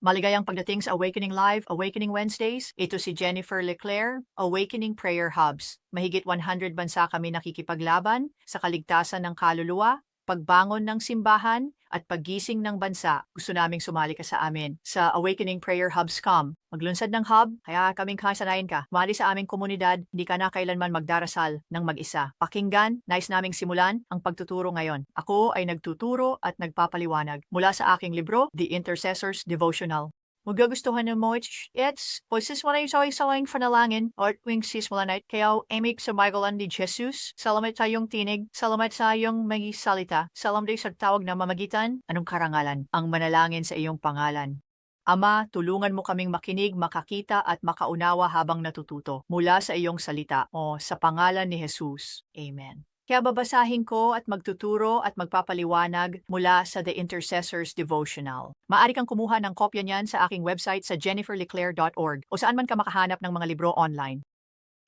Maligayang pagdating sa Awakening Live, Awakening Wednesdays. Ito si Jennifer Leclerc, Awakening Prayer Hubs. Mahigit 100 bansa kami nakikipaglaban sa kaligtasan ng kaluluwa, pagbangon ng simbahan, at paggising ng bansa. Gusto naming sumali ka sa amin sa Awakening Prayer Hubs Com. Maglunsad ng hub, kaya kaming kasanayin ka. Mali sa aming komunidad, hindi ka na kailanman magdarasal ng mag-isa. Pakinggan, nais naming simulan ang pagtuturo ngayon. Ako ay nagtuturo at nagpapaliwanag mula sa aking libro, The Intercessor's Devotional. Magagustuhan ng mo, it's, poses mo na yung sawing-sawing panalangin at tuwing sismula night, kaya emig sa Michaelan ni Jesus, salamat sa iyong tinig, salamat sa iyong mga salita, salamat sa tawag na mamagitan, anong karangalan, ang manalangin sa iyong pangalan. Ama, tulungan mo kaming makinig, makakita at makaunawa habang natututo mula sa iyong salita. O sa pangalan ni Jesus. Amen. Kaya babasahin ko at magtuturo at magpapaliwanag mula sa The Intercessor's Devotional. Maari kang kumuha ng kopya niyan sa aking website sa jenniferleclaire.org o saan man ka makahanap ng mga libro online.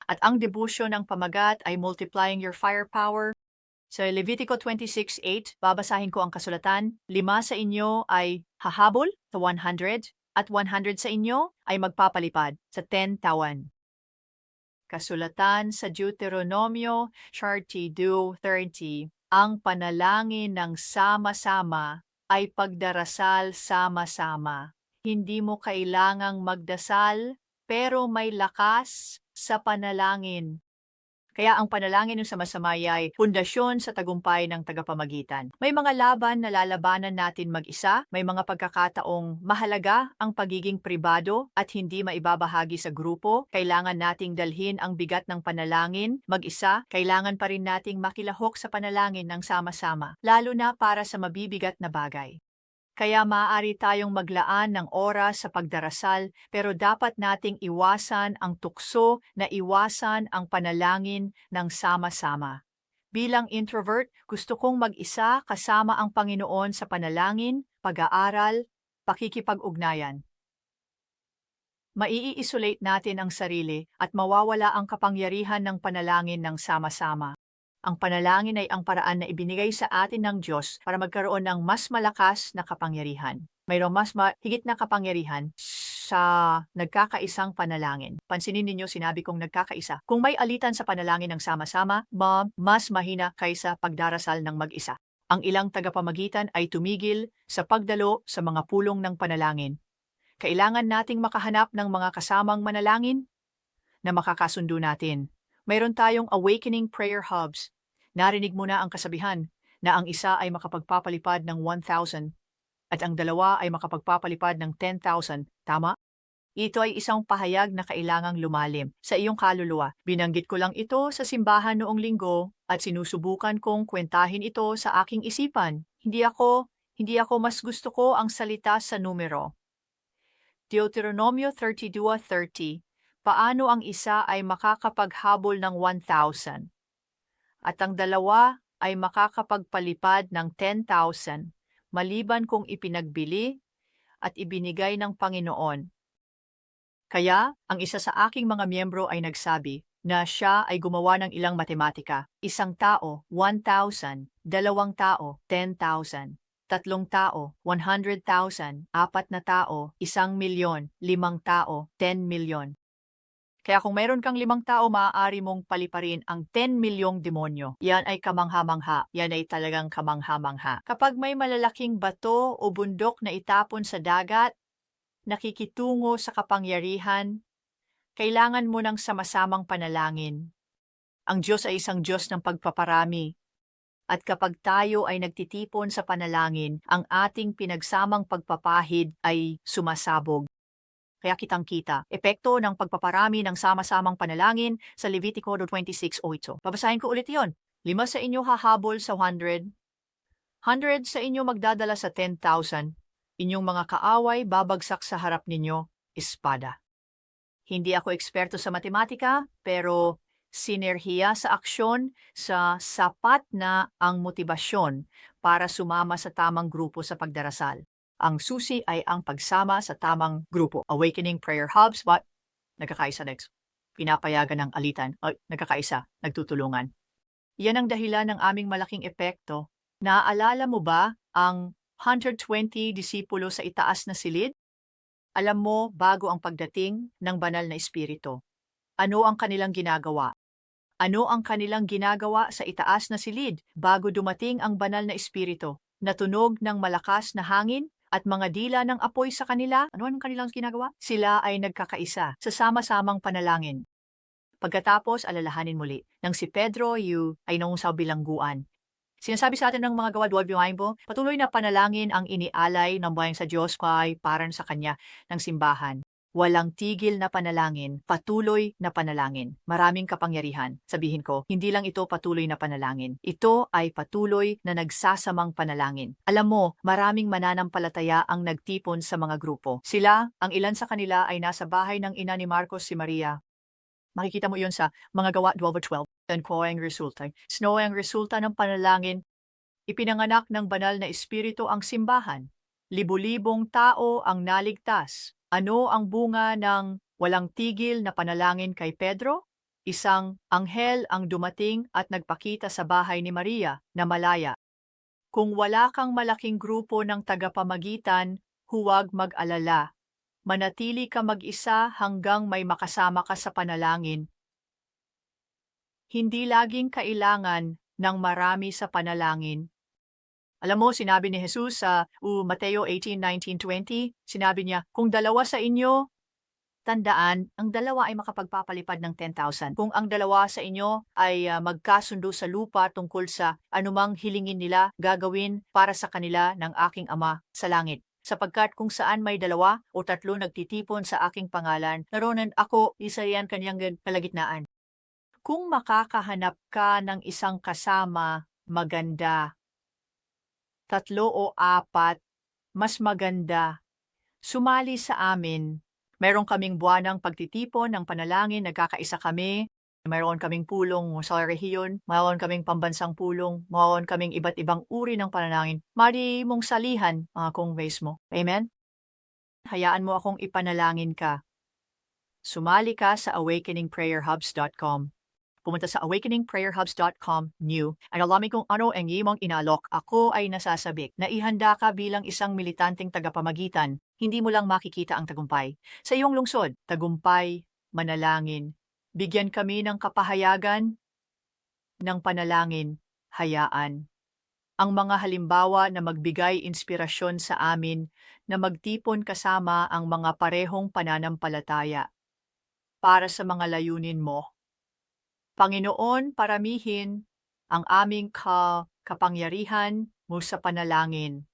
At ang debusyon ng pamagat ay Multiplying Your Firepower. Sa Levitico 26.8, babasahin ko ang kasulatan. Lima sa inyo ay hahabol sa 100 at 100 sa inyo ay magpapalipad sa 10 tawan. Kasulatan sa Deuteronomio 32.30, ang panalangin ng sama-sama ay pagdarasal sama-sama. Hindi mo kailangang magdasal, pero may lakas sa panalangin. Kaya ang panalangin ng sama-samay ay pundasyon sa tagumpay ng tagapamagitan. May mga laban na lalabanan natin mag-isa, may mga pagkakataong mahalaga ang pagiging pribado at hindi maibabahagi sa grupo. Kailangan nating dalhin ang bigat ng panalangin mag-isa, kailangan pa rin nating makilahok sa panalangin ng sama-sama, lalo na para sa mabibigat na bagay. Kaya maaari tayong maglaan ng oras sa pagdarasal pero dapat nating iwasan ang tukso na iwasan ang panalangin ng sama-sama. Bilang introvert, gusto kong mag-isa kasama ang Panginoon sa panalangin, pag-aaral, pakikipag-ugnayan. Maiisolate natin ang sarili at mawawala ang kapangyarihan ng panalangin ng sama-sama. Ang panalangin ay ang paraan na ibinigay sa atin ng Diyos para magkaroon ng mas malakas na kapangyarihan. Mayroong mas ma- higit na kapangyarihan sa nagkakaisang panalangin. Pansinin ninyo, sinabi kong nagkakaisa. Kung may alitan sa panalangin ng sama-sama, ma, mas mahina kaysa pagdarasal ng mag-isa. Ang ilang tagapamagitan ay tumigil sa pagdalo sa mga pulong ng panalangin. Kailangan nating makahanap ng mga kasamang manalangin na makakasundo natin mayroon tayong Awakening Prayer Hubs. Narinig mo na ang kasabihan na ang isa ay makapagpapalipad ng 1,000 at ang dalawa ay makapagpapalipad ng 10,000. Tama? Ito ay isang pahayag na kailangang lumalim sa iyong kaluluwa. Binanggit ko lang ito sa simbahan noong linggo at sinusubukan kong kwentahin ito sa aking isipan. Hindi ako, hindi ako mas gusto ko ang salita sa numero. Deuteronomio 32.30 paano ang isa ay makakapaghabol ng 1,000 at ang dalawa ay makakapagpalipad ng 10,000 maliban kung ipinagbili at ibinigay ng Panginoon. Kaya, ang isa sa aking mga miyembro ay nagsabi na siya ay gumawa ng ilang matematika. Isang tao, 1,000, dalawang tao, 10,000, tatlong tao, 100,000, apat na tao, isang milyon, limang tao, 10 milyon. Kaya kung mayroon kang limang tao, maaari mong paliparin ang 10 milyong demonyo. Yan ay kamangha-mangha. Yan ay talagang kamangha-mangha. Kapag may malalaking bato o bundok na itapon sa dagat, nakikitungo sa kapangyarihan, kailangan mo ng sama-samang panalangin. Ang Diyos ay isang Diyos ng pagpaparami. At kapag tayo ay nagtitipon sa panalangin, ang ating pinagsamang pagpapahid ay sumasabog. Kaya kitang-kita, epekto ng pagpaparami ng sama-samang panalangin sa Levitico 26.8. Babasahin ko ulit yon. Lima sa inyo hahabol sa 100. 100 sa inyo magdadala sa 10,000. Inyong mga kaaway babagsak sa harap ninyo, espada. Hindi ako eksperto sa matematika, pero sinerhiya sa aksyon sa sapat na ang motibasyon para sumama sa tamang grupo sa pagdarasal. Ang susi ay ang pagsama sa tamang grupo. Awakening Prayer Hubs, but nagkakaisa next. Pinapayagan ng alitan, o nagkakaisa, nagtutulungan. Yan ang dahilan ng aming malaking epekto. Naaalala mo ba ang 120 disipulo sa itaas na silid? Alam mo, bago ang pagdating ng banal na espiritu. Ano ang kanilang ginagawa? Ano ang kanilang ginagawa sa itaas na silid bago dumating ang banal na espiritu? Natunog ng malakas na hangin at mga dila ng apoy sa kanila. Ano ang kanilang ginagawa? Sila ay nagkakaisa sa sama-samang panalangin. Pagkatapos, alalahanin muli, nang si Pedro Yu ay noong sa bilangguan. Sinasabi sa atin ng mga gawa 12 patuloy na panalangin ang inialay ng bayan sa Diyos kay paran sa Kanya ng simbahan. Walang tigil na panalangin, patuloy na panalangin. Maraming kapangyarihan. Sabihin ko, hindi lang ito patuloy na panalangin. Ito ay patuloy na nagsasamang panalangin. Alam mo, maraming mananampalataya ang nagtipon sa mga grupo. Sila, ang ilan sa kanila ay nasa bahay ng ina ni Marcos si Maria. Makikita mo yun sa mga gawa 12-12. Yan ko ang resulta. Snow ang resulta ng panalangin. Ipinanganak ng banal na espiritu ang simbahan. Libu-libong tao ang naligtas. Ano ang bunga ng walang tigil na panalangin kay Pedro? Isang anghel ang dumating at nagpakita sa bahay ni Maria na malaya. Kung wala kang malaking grupo ng tagapamagitan, huwag mag-alala. Manatili ka mag-isa hanggang may makasama ka sa panalangin. Hindi laging kailangan ng marami sa panalangin. Alam mo, sinabi ni Jesus sa uh, Mateo 18:19-20, sinabi niya, kung dalawa sa inyo, tandaan, ang dalawa ay makapagpapalipad ng 10,000. Kung ang dalawa sa inyo ay uh, magkasundo sa lupa tungkol sa anumang hilingin nila, gagawin para sa kanila ng aking Ama sa langit. Sapagkat kung saan may dalawa o tatlo nagtitipon sa aking pangalan, naroon ako, isa yan kanyang kalagitnaan. Kung makakahanap ka ng isang kasama, maganda, tatlo o apat, mas maganda. Sumali sa amin. Meron kaming buwanang pagtitipon ng panalangin, nagkakaisa kami. Mayroon kaming pulong sa rehiyon, mayroon kaming pambansang pulong, mayroon kaming iba't ibang uri ng panalangin. Mari mong salihan, mga kong ways mo. Amen? Hayaan mo akong ipanalangin ka. Sumali ka sa awakeningprayerhubs.com pumunta sa awakeningprayerhubs.com new at alamin kung ano ang imong inalok. Ako ay nasasabik na ihanda ka bilang isang militanteng tagapamagitan. Hindi mo lang makikita ang tagumpay. Sa iyong lungsod, tagumpay, manalangin. Bigyan kami ng kapahayagan ng panalangin, hayaan. Ang mga halimbawa na magbigay inspirasyon sa amin na magtipon kasama ang mga parehong pananampalataya para sa mga layunin mo. Panginoon, paramihin ang aming ka kapangyarihan mo sa panalangin.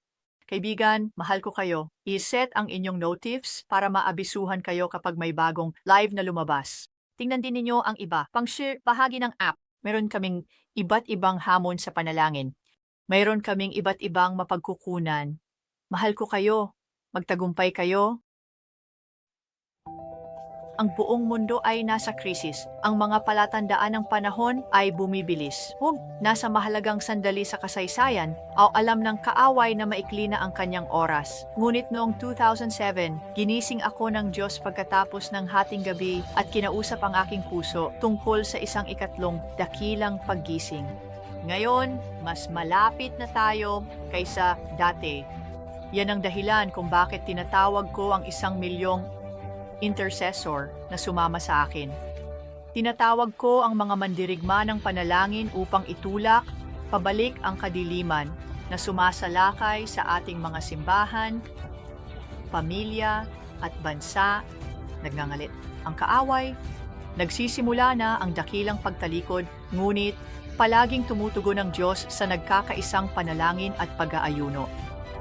Kaibigan, mahal ko kayo. I-set ang inyong notifs para maabisuhan kayo kapag may bagong live na lumabas. Tingnan din ninyo ang iba. Pang-share, bahagi ng app. Meron kaming iba't ibang hamon sa panalangin. Mayroon kaming iba't ibang mapagkukunan. Mahal ko kayo. Magtagumpay kayo ang buong mundo ay nasa krisis. Ang mga palatandaan ng panahon ay bumibilis. Huwag nasa mahalagang sandali sa kasaysayan o alam ng kaaway na maikli na ang kanyang oras. Ngunit noong 2007, ginising ako ng Diyos pagkatapos ng hating gabi at kinausap ang aking puso tungkol sa isang ikatlong dakilang paggising. Ngayon, mas malapit na tayo kaysa dati. Yan ang dahilan kung bakit tinatawag ko ang isang milyong intercessor na sumama sa akin. Tinatawag ko ang mga mandirigma ng panalangin upang itulak pabalik ang kadiliman na sumasalakay sa ating mga simbahan, pamilya at bansa. Nagngangalit ang kaaway. Nagsisimula na ang dakilang pagtalikod, ngunit palaging tumutugon ng Diyos sa nagkakaisang panalangin at pag-aayuno.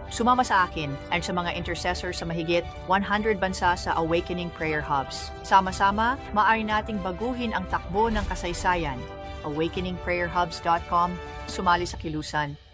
Sumama sa akin at sa mga intercessor sa mahigit 100 bansa sa Awakening Prayer Hubs. Sama-sama, maaari nating baguhin ang takbo ng kasaysayan. awakeningprayerhubs.com, sumali sa kilusan